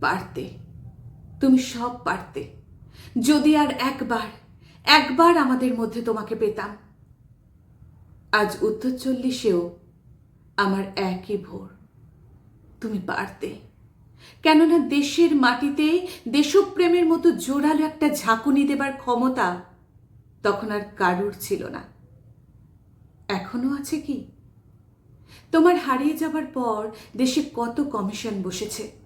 পারতে, তুমি সব পারতে। যদি আর একবার একবার আমাদের মধ্যে তোমাকে পেতাম, আজ উত্তর চল্লিশেও আমার একই ভোর। তুমি পারতে। কেননা দেশের মাটিতে দেশপ্রেমের মতো জোরালো একটা ঝাঁকুনি দেবার ক্ষমতা তখন আর কারুর ছিল না। এখনও আছে কি? তোমার হারিয়ে যাবার পর দেশে কত কমিশন বসেছে?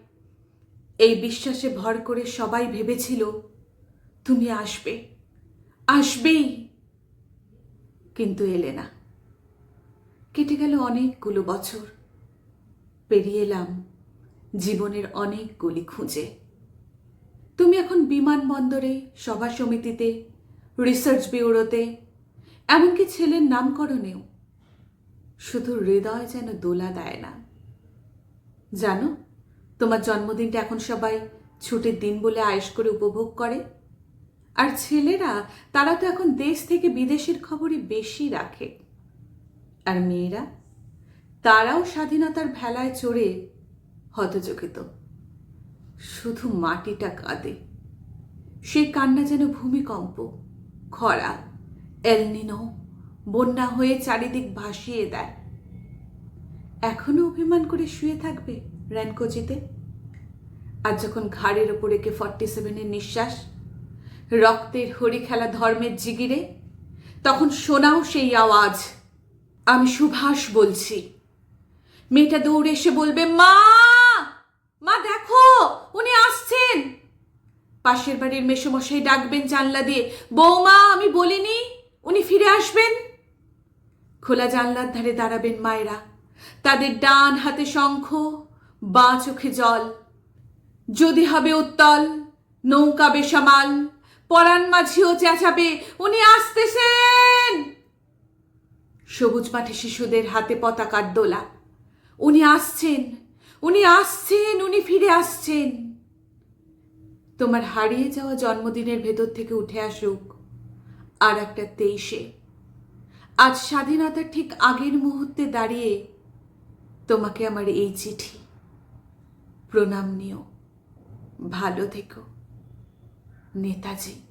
এই বিশ্বাসে ভর করে সবাই ভেবেছিল, তুমি আসবে। আসবেই। কিন্তু এলে না। কেটে গেল অনেকগুলো বছর। পেরিয়ে এলাম জীবনের অনেকগুলি খুঁজে। তুমি এখন বিমানবন্দরে, সভা সমিতিতে, রিসার্চ ব্যুরোতে, এমনকি ছেলের নামকরণেও। শুধু হৃদয় যেন দোলা দেয় না। জানো তোমার জন্মদিনটা এখন সবাই ছুটির দিন বলে আয়েস করে উপভোগ করে। আর ছেলেরা, তারা তো এখন দেশ থেকে বিদেশের খবরই বেশি রাখে। আর মেয়েরা, তারাও স্বাধীনতার ভেলায় চড়ে হতচকিত। শুধু মাটিটা কাঁদে। সেই কান্না যেন ভূমিকম্প, খরা এলনিনো বন্যা হয়ে চারিদিক ভাসিয়ে দেয়। এখনও অভিমান করে শুয়ে থাকবে? র্যানকোজিতে আর যখন ঘাড়ের ওপরে কে ফর্টি সেভেনের নিঃশ্বাস, রক্তের হরি খেলা ধর্মের জিগিরে, তখন শোনাও সেই আওয়াজ, আমি সুভাষ বলছি। মেয়েটা দৌড়ে এসে বলবে, মা! মা, দেখো, উনি আসছেন! পাশের বাড়ির মেসোমশাই ডাকবেন জানলা দিয়ে, বৌমা, আমি বলিনি, উনি ফিরে আসবেন? খোলা জানলার ধারে দাঁড়াবেন মায়েরা। তাদের ডান হাতে শঙ্খ বাঁ চোখে জল। যদি হবে উত্তল, নৌকা বেসামাল, পরাণ মাঝিও চেঁচাবে, উনি আসতেছেন। সবুজ মাঠে শিশুদের হাতে পতাকার দোলা। উনি আসছেন উনি আসছেন, উনি ফিরে আসছেন। তোমার হারিয়ে যাওয়া জন্মদিনের ভেতর থেকে উঠে আসুক আর একটা তেইশে। আজ স্বাধীনতার ঠিক আগের মুহূর্তে দাঁড়িয়ে তোমাকে আমার এই চিঠি প্রণাম নিও। ভালো থেকো নেতাজি।